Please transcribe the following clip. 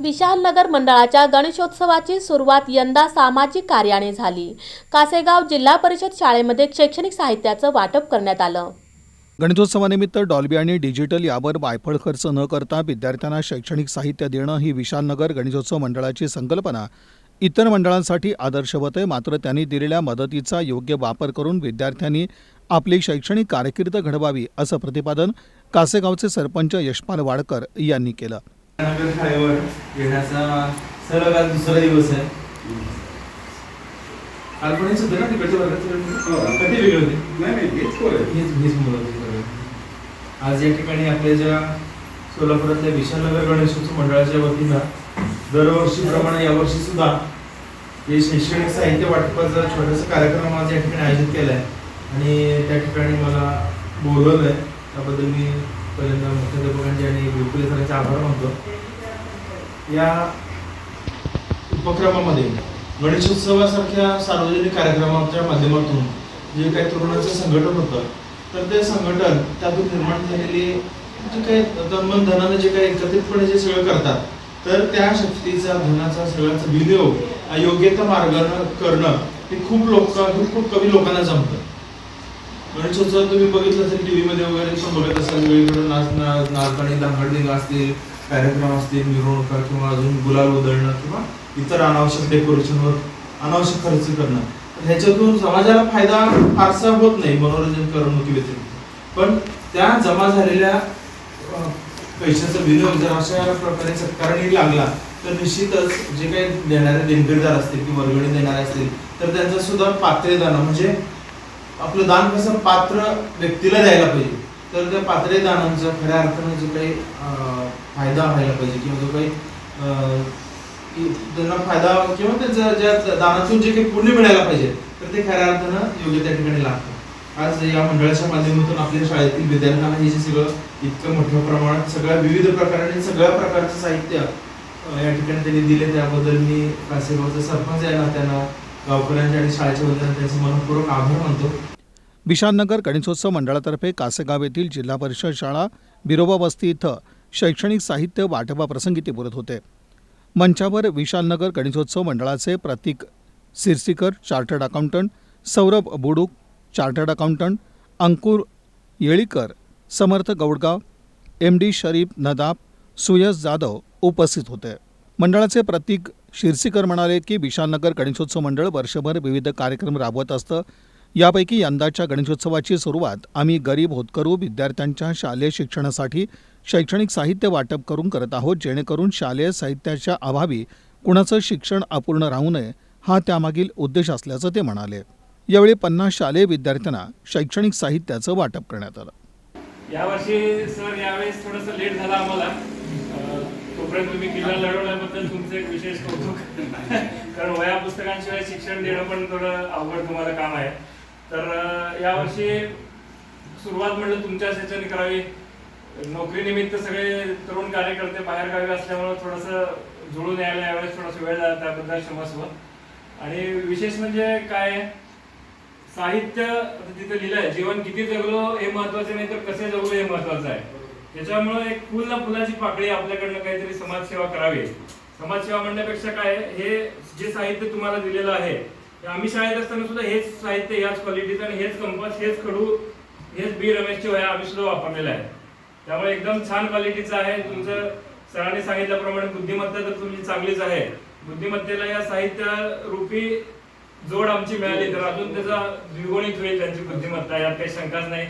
विशालनगर मंडळाच्या गणेशोत्सवाची सुरुवात यंदा सामाजिक कार्याने झाली. कासेगाव जिल्हा परिषद शाळेमध्ये शैक्षणिक साहित्याचं वाटप करण्यात आलं. गणेशोत्सवानिमित्त डॉल्बी आणि डिजिटल यावर वायफळ खर्च न करता विद्यार्थ्यांना शैक्षणिक साहित्य देणं ही विशालनगर गणेशोत्सव मंडळाची संकल्पना. इतर मंडळांसाठी आदर्शवत आहे मात्र त्यांनी दिलेल्या मदतीचा योग्य वापर करून विद्यार्थ्यांनी आपली शैक्षणिक कारकीर्द घडवावी असं प्रतिपादन कासेगावचे सरपंच यशपाल वाडकर यांनी केलं. नगर येण्याचा आज दुसरा दिवस आहे. काल्पनिक होते ना तिकडच्या वर्गात कधी वेगळे होते? नाही नाही हेच. हेच हेच मुलं होती सगळे. आज या ठिकाणी आपल्या ज्या सोलापुरातल्या विशालनगर गणेशोत्सव मंडळाच्या वतीनं दरवर्षीप्रमाणे यावर्षी सुद्धा हे शैक्षणिक साहित्य वाटपाचा छोटासा कार्यक्रम आज या ठिकाणी आयोजित केला आहे आणि त्या ठिकाणी मला बोलवलं आहे त्याबद्दल मी पहिल्यांदा मुख्याध्यापकांचे म्हणजे आणि बिलकुल सरांचे आभार मानतो. या उपक्रमामध्ये गणेशोत्सवासारख्या सार्वजनिक कार्यक्रमाच्या माध्यमातून जे काही तरुणांचं संघटन होतं तर ते संघटन त्यातून निर्माण झालेली जे काही तन्मन धनानं जे काही एकत्रितपणे जे सगळं करतात तर त्या शक्तीचा धनाचा सगळ्याचा विनियोग हा योग्य त्या मार्गानं करणं हे खूप लोक खूप कमी लोकांना जमतं. गणेशोत्सव तुम्ही बघितलं असेल टीव्ही मध्ये वगैरे पण बघत असाल वेगवेगळे नाच नाचणी दांगडणी असतील कार्यक्रम असतील मिरवणुका किंवा अजून गुलाल उधळणं किंवा इतर अनावश्यक डेकोरेशनवर अनावश्यक खर्च करणं. ह्याच्यातून समाजाला फायदा फारसा होत नाही मनोरंजन करमणुकी व्यतिरिक्त पण त्या जमा झालेल्या पैशाचा विनियोग जर अशा प्रकारे सत्कारणी लागला तर निश्चितच जे काही देणारे देणगीरदार असतील किंवा वर्गणी देणारे असतील तर त्यांचा सुद्धा पात्रेदान म्हणजे आपलं दान कसं पात्र व्यक्तीला द्यायला पाहिजे. तर त्या पात्रे दानांचा खऱ्या अर्थानं जो काही फायदा व्हायला पाहिजे किंवा जो काही त्यांना फायदा किंवा त्यांचा ज्या दानातून जे काही पुण्य मिळायला पाहिजे तर ते खऱ्या अर्थानं योग्य त्या ठिकाणी लागतं. आज या मंडळाच्या माध्यमातून आपल्या शाळेतील विद्यार्थ्यांना हे जे सगळं इतकं मोठ्या प्रमाणात सगळ्या विविध प्रकाराने सगळ्या प्रकारचं साहित्य या ठिकाणी त्यांनी दिले. त्याबद्दल मी कासेगावचा सरपंच या नात्यानं गावकऱ्यांचे आणि शाळेच्या वतीनं त्यांचे मनपूर्वक आभार मानतो. विशालनगर गणेशोत्सव मंडळातर्फे कासेगाव येथील जिल्हा परिषद शाळा बिरोबा वस्ती इथं शैक्षणिक साहित्य वाटपाप्रसंगी ते बोलत होते. मंचावर विशालनगर गणेशोत्सव मंडळाचे Prateek Sirsikar chartered accountant Saurabh Buduk chartered accountant Ankur Yelikar Samarth Gaudgaon M D Sharif Nadab Suyas Jadhav उपस्थित होते. मंडळाचे प्रतीक शिरसीकर म्हणाले की विशालनगर गणेशोत्सव मंडळ वर्षभर विविध कार्यक्रम राबवत असतं. यापैकी यंदाच्या गणेशोत्सवाची सुरुवात आम्ही गरीब होतकरू विद्यार्थ्यांच्या शालेय शिक्षणासाठी शैक्षणिक साहित्य वाटप करून करत आहोत जेणेकरून शालेय साहित्याच्या अभावी कुणाचं शिक्षण अपूर्ण राहू नये हा त्यामागील उद्देश असल्याचं ते म्हणाले. यावेळी पन्नास शालेय विद्यार्थ्यांना शैक्षणिक साहित्याचं वाटप करण्यात आलं. यावर्षी सर यावेळेस थोडंसं लेट झालं आम्हाला. तोपर्यंत तुम्ही किल्ला लढवल्याबद्दल तुमचं एक विशेष कौतुक. कारण वया पुस्तकांशिवाय शिक्षण देणं पण थोडं अवघड तुम्हाला काम आहे. तर यावर्षी सुरुवात म्हणलं तुमच्याच ह्याच्याने करावी. नोकरीनिमित्त सगळे तरुण कार्यकर्ते बाहेर गावी असल्यामुळे थोडंसं जुळून यायला यावेळेस थोडासा वेळ झाला त्याबद्दल क्षमस्व. आणि विशेष म्हणजे काय साहित्य तिथं तिथे लिहिलंय जीवन किती जगलो हे महत्वाचं नाही तर कसे जगलो हे महत्वाचं आहे. त्याच्यामुळे एक फुल ना फुलाची पाकळी आपल्याकडनं काहीतरी समाजसेवा करावी. समाजसेवा म्हणण्यापेक्षा काय हे जे साहित्य तुम्हाला दिलेलं आहे आम्ही शाळेत असताना सुद्धा हेच साहित्य याच क्वालिटीचं आणि हेच कंपास हेच खडू हेच बी रमेशचे वया आम्ही सुद्धा वापरलेलं आहे त्यामुळे एकदम छान क्वालिटीचं आहे. तुमचं सरांनी सांगितल्याप्रमाणे बुद्धिमत्ता तर तुमची चांगलीच आहे. बुद्धिमत्तेला या साहित्य रूपी जोड आमची मिळाली तर अजून त्याचा द्विगुणित होईल त्यांची बुद्धिमत्ता यात काही शंकाच नाही.